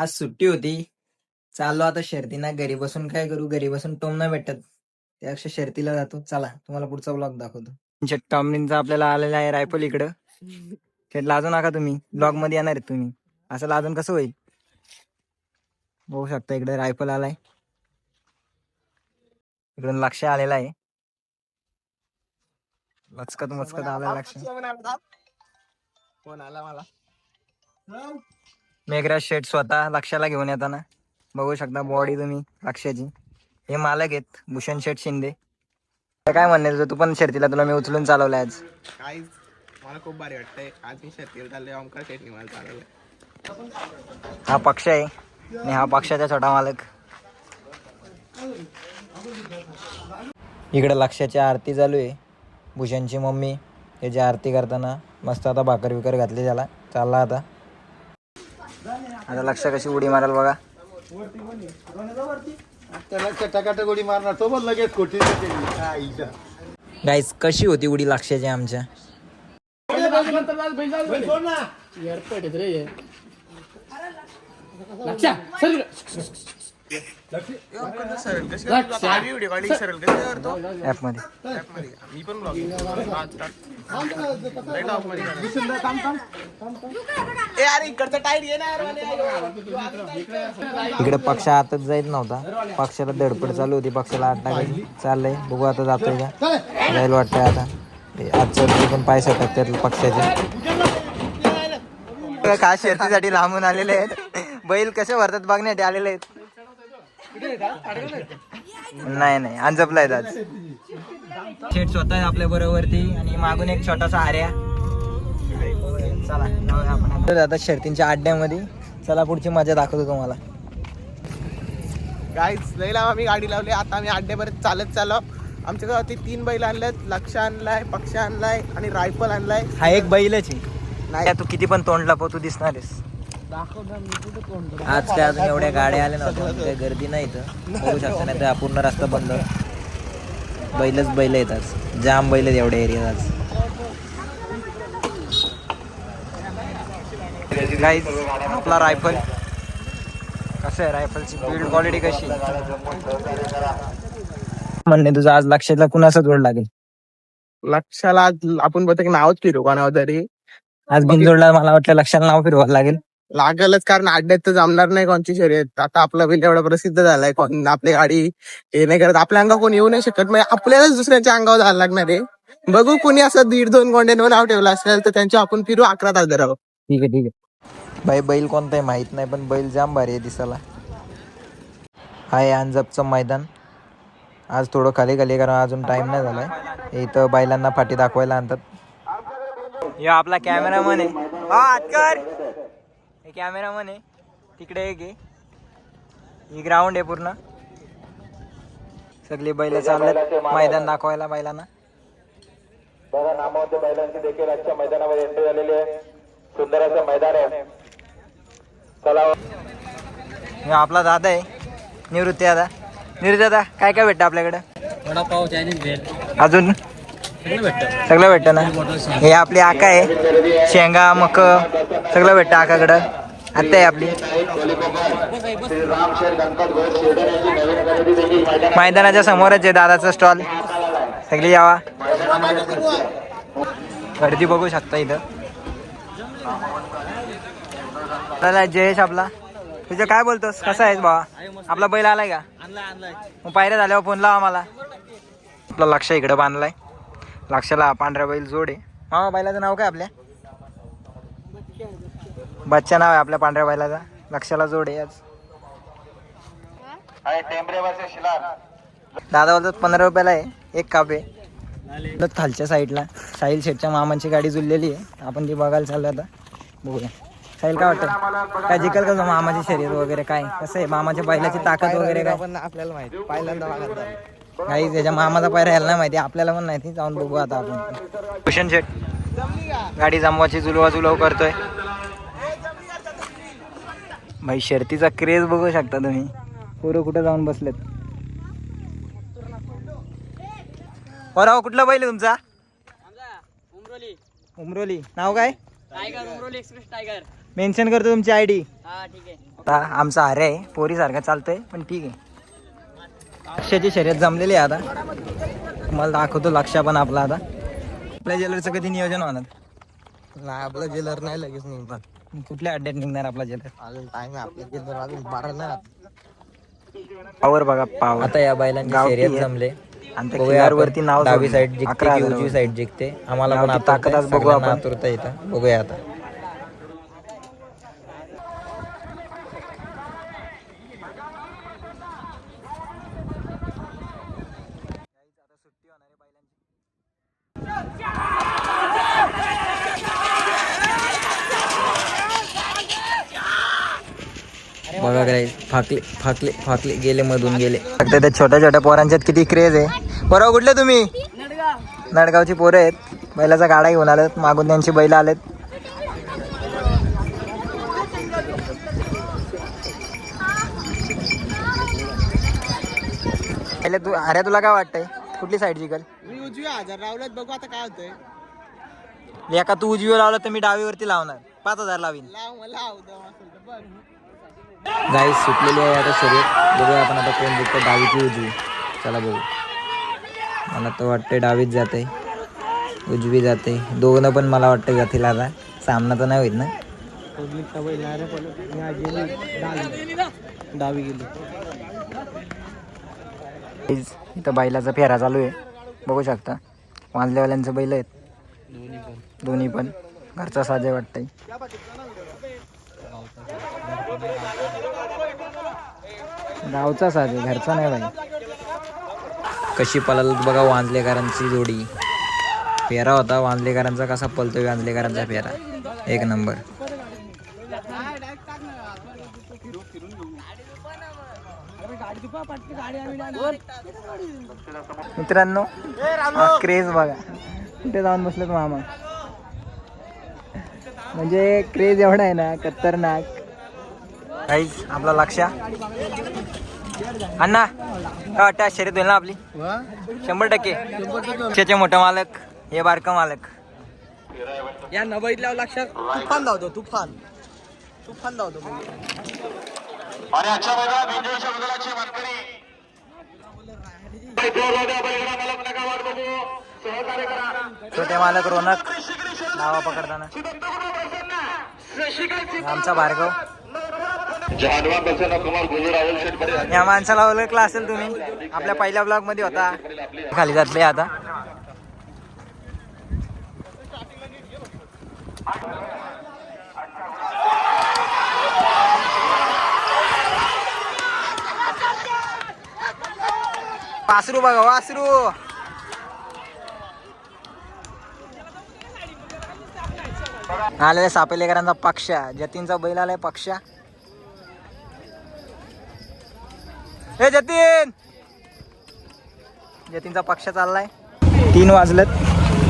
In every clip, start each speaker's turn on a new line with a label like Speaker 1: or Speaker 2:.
Speaker 1: आज सुट्टी होती. चाललो आता शर्तीना घरी बसून काय करू? घरी बसून टोम नाही भेटत. त्यापेक्षा शर्तीला जातो. चला तुम्हाला पुढचा ब्लॉग दाखवतो. टॉमलिनचा आपल्याला आलेला आहे रायफल इकडं. ते लाजू नका तुम्ही. ब्लॉगमध्ये येणार आहेत तुम्ही. असं लाजून कसं होईल? बघू शकता इकडे रायफल आलाय. इकडून लक्ष आलेला आहे. मचकत मचकत आला लक्ष
Speaker 2: फोन आला मला.
Speaker 1: मेघराज शेठ स्वतः लक्षाला घेऊन येताना बघू शकता बॉडी तुम्ही लक्षाची. हे मालक आहेत भूषण शेठ शिंदे. काय म्हणणे तुझं तू पण शर्तीला तुला मी उचलून चालवलंय आज.
Speaker 2: काहीच मला खूप भारी वाटतंय. आज मी शर्तीला चाललोय ओमकार शेटणी मला चालवलंय.
Speaker 1: हा पक्ष आहे आणि हा पक्षाचा छोटा मालक. इकडे लक्षाची आरती चालू आहे. भूषणची मम्मी त्याची आरती करताना मस्त आता भाकर विकर घातली त्याला. चालला आता. आता लक्ष कशी उडी माराल बघा.
Speaker 3: त्याला चटाकाट गोडी मारणार. तो पण लगेच खोटी
Speaker 1: गाईस कशी होती उडी लक्षाची आमच्या? ऍपमध्ये
Speaker 2: मी पण
Speaker 1: इकडे पक्ष आतच जायच नव्हता. पक्षाला धडपड चालू होती. पक्षाला आत टाकायची चाललंय. बघू आता जातोय का? जाईल वाटतंय आता. आजच्या पण पाय सटक त्यात पक्षाचे. का शेतीसाठी लांबून आलेले आहेत? बैल कसे भरतात बघण्यासाठी आलेले आहेत. नाही नाही. अंजपला आहेत आज. शेठ स्वतः आहे आपल्या बरोबरती आणि मागून एक छोटासा आर्या. चला जाऊया आपण आता. शर्तींच्या अड्ड्यामध्ये चला पुढची मजा दाखवतो तुम्हाला.
Speaker 2: गाईज लई लावा मी गाडी लावली. आता आम्ही अड्ड्यापर्यंत चालत चाललो. आमच्या गावात तीन बैल आणल्यात. लक्ष आणलाय पक्ष आणलाय आणि रायफल आणलाय.
Speaker 1: हा एक बैलच आहे.
Speaker 2: नाही.
Speaker 1: नाही तू किती पण तोंड लपव तू दिसणारेस आज काय अजून एवढ्या गाड्या आल्या नव्हत्या. काही गर्दी नाही इथं. बघू शकता नाही तर पूर्ण रस्ता बंद. बैलच बैल आहेत आज. जाम बैल आहेत एवढ्या एरियात आज. Guys, आपला रायफल. कसं आहे रायफलची बिल्ड क्वालिटी कशी? म्हणणे तुझं आज लक्षातला कुणाचा जोड लागेल?
Speaker 2: लक्षाला आज आपण बहुतेक नावच फिरू का नाव तरी.
Speaker 1: आज बिनजोडला मला वाटलं लक्षाला नाव फिरवावं लागेल.
Speaker 2: लागलच कारण अड्ड्यात तर जमणार नाही कोणची शर्यत. आता आपला बैल एवढा प्रसिद्ध झालाय कोण आपली गाडी हे नाही करत. आपल्या अंगावर कोणी येऊ नाही शकत. म्हणजे आपल्यालाच दुसऱ्यांच्या अंगावर जायला लागणार आहे. बघू कोणी असं दीड दोन गोंड्यांवर नाव ठेवलं असेल तर त्यांच्या आपण फिरू अकरा तास धरावं
Speaker 1: ठीक आहे ठीक आहे. भाई बैल कोणता आहे माहीत नाही पण बैल जाम भारी आहे दिसायला. हाय अंजपचं मैदान. आज थोडं खाली खाली कारण अजून टाइम नाही झालाय. इथं बैलांना फाटी दाखवायला आणतात. यो आपला कॅमेरामन आहे. हा हे कॅमेरामन आहे. तिकडे एक आहे. ही ग्राउंड आहे पूर्ण. सगळी बैल चाललेत. मैदान दाखवायला बैलांना.
Speaker 4: बघा नामवंत बैलांची देखील आजच्या मैदानामध्ये एंट्री झालेली आहे. सुंदर असं मैदान आहे. चला.
Speaker 1: हे आपला दादा आहे. निवृत्ती दादा. निवृत्ती दादा काय काय भेटतं आपल्याकडे?
Speaker 5: वडापाव चायनीज भेल.
Speaker 1: अजून?
Speaker 5: सगळं भेटतं.
Speaker 1: सगळं भेटतं ना? हे आपली आका आहे. शेंगा मक सगळं भेटतं आकाकडं. आत्ता आहे आपली. मैदानाच्या समोरच आहे दादाचा स्टॉल सगळी यावा. गर्दी बघू शकता इथं. चला जयेश आपला. तुझं काय बोलतोस? कसा आहेस बाबा आपला बैल आलाय का? मग पायऱ्या झाल्यावर फोन लावा मला. आपला लक्ष इकडं बांधलाय. लक्षाला पांढऱ्या बैल जोड आहे. हा बैलाचं नाव काय आपल्या? बच्चा नाव आहे आपल्या पांढऱ्या बैलाचा. लक्षाला जोड आहे आज. दादा बोलतात पंधरा रुपयाला आहे एक काप आहे. खालच्या साईडला. साहिल शेठच्या मामांची गाडी जुळलेली आहे. आपण ती बघायला चाललो आता. बघूया. साहिल काय वाटतं? काय जिकल का मामाची शरीर वगैरे काय? कसं आहे? मामाच्या बैलाची ताकद वगैरे काय?
Speaker 2: पण आपल्याला माहिती पहिल्यांदा बघा
Speaker 1: काही त्याच्या मामाचा पैरा यायला नाही माहिती. आपल्याला पण माहिती जाऊन बघू आता आपण. भूषण शेठ. गाडी जमवाची जुलवा जुलव करतोय. भाई शर्तीचा क्रेज बघू शकता तुम्ही. पोरं कुठं जाऊन बसलेत? पराव कुठला बैल आहे तुमचा?
Speaker 5: उमरोली.
Speaker 1: उमरोली नाव काय?
Speaker 5: Tiger Umroli express tiger.
Speaker 1: Mention करतो तुमची आय डी
Speaker 5: हा ठीक आहे.
Speaker 1: आता आमचा आरे आहे पोरीसारखा चालतोय पण ठीक आहे. लक्षाची शर्यत जमलेली आहे आता. तुम्हाला दाखवतो लक्ष पण आपला आता. आपल्या ज्वेलरचं कधी नियोजन होणार?
Speaker 2: नाही आपलं जेलर नाही लगेच निघतात
Speaker 1: कुठल्या अड्ड्यात निघणार आपला ज्वेलर
Speaker 2: अजून टाइम आहे आपल्या अजून बारा
Speaker 1: पावर बघा पावर
Speaker 6: आता या बैलांची
Speaker 1: गावठी
Speaker 6: शर्यत
Speaker 1: आहे.
Speaker 6: जमले
Speaker 1: आणि त्या
Speaker 6: बघूया
Speaker 1: किल्ल्यावरती
Speaker 6: आपण.
Speaker 1: नाव
Speaker 6: डावी
Speaker 1: जोडलं.
Speaker 6: साईड जिंकते
Speaker 1: अकरा
Speaker 6: की
Speaker 1: हजार
Speaker 6: उजवी साईड जिंकते आम्हाला पण
Speaker 1: गावठी आज बघू
Speaker 6: सगळ्यांना
Speaker 1: आपण.
Speaker 6: आतुरता येतं बघूया आता बघा काय फाकले फाकले फाकले गेले मधून गेले.
Speaker 1: फक्त त्या छोट्या छोट्या पोरांच्यात किती क्रेज आहे. बरोबर कुठले तुम्ही? नडगावची पोरं आहेत. बैलाचा गाडा घेऊन आलेत मागून त्यांची बैल आलेत. पहिले तू अरे तुला काय वाटतंय? कुठली साईड जिकल
Speaker 2: मी उजवी हजार रावल्यात बघू आता काय होतंय.
Speaker 1: एका तू उजवीवर लावला तर मी डावीवरती लावणार. पाच हजार लावीन.
Speaker 6: गाईस सुटलेली आहे आता शर्यत. बघूया आपण आता कोण जिंकतं डावी की उजवी. चला बघू. मला तर वाटतंय डावीच जाते उजवी जाते दोघं पण मला वाटतं जातील आता. सामना तर नाही होईल ना?
Speaker 2: डावी डावी गेली
Speaker 1: इथं बैलाचा फेरा चालू आहे. बघू शकता. वाजलेवाल्यांचं बैल आहेत. दोन्ही पण. घरचा साजे वाटतंय. गावचा साजे घरचा नाही बाई.
Speaker 6: कशी पळाल बघा वांजलेकरांची जोडी. फेरा होता वांजलेकरांचा कसा पलतोय वांजलेकरांचा फेरा. एक नंबर.
Speaker 1: मित्रांनो क्रेज बघा. कुठे जाऊन बसलेत मामा? म्हणजे क्रेज एवढा आहे ना खतरनाक. काहीच आपला लक्ष अण्णा काय वाटतं आज शर्यत होईल ना आपली? शंभर टक्के. त्याचे मोठा मालक हे बारका मालक.
Speaker 2: या न बघितल्यावर लक्षात. तुफान धावतो तुफान. तुफान धावतो
Speaker 4: आणि आजच्या मैदानात विजयच्या बदलाची मानकरी बघू
Speaker 1: छोटे मालक रोनक. नावा पकडताना. आमचा भार्गव. या माणसाला ओळखला असेल तुम्ही. आपल्या पहिल्या ब्लॉगमध्ये होता. खाली जातले आता. वासरू बघा वासरू. आलेल्या सापेलेकरांचा पक्षा जतीनचा बैल आलाय पक्षा हे जतीन! जतीनचा पक्ष चाललाय. तीन वाजलेत.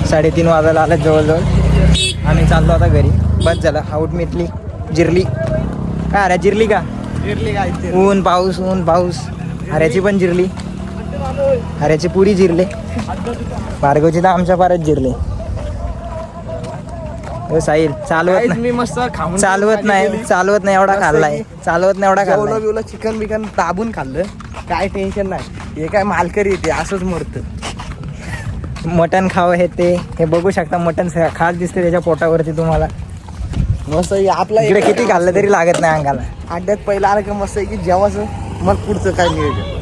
Speaker 1: साडेतीन वाजायला आलेत जवळजवळ. आम्ही चाललो आता घरी. बस झालं. आऊट मिटली. जिरली. काय अरे जिरली का?
Speaker 2: गिरली काय ते
Speaker 1: ऊन पाऊस ऊन पाऊस. हऱ्याची पण जिरली. हऱ्याची पुरी जिरले. भार्गवची तर आमच्या पारात जिरले. हो साहिल चालवत नाही.
Speaker 2: मी मस्त खाऊन
Speaker 1: चालवत नाही चालवत नाही एवढा खाल्लाय. चालवत नाही एवढा खाल्लाय.
Speaker 2: बिवलं चिकन बिकन दाबून खाल्लं. काय टेन्शन नाही. हे काय मालकरी येते असंच मरतं.
Speaker 1: मटण खावं हे ते. हे बघू शकता मटण खास दिसते त्याच्या पोटावरती तुम्हाला.
Speaker 2: मस्त आपला
Speaker 1: इकडे किती खाल्लं तरी लागत नाही अंगाला.
Speaker 2: अड्ड्यात पहिला आलं का मस्त आहे की जेवायचं मग पुढचं काय नियोजन?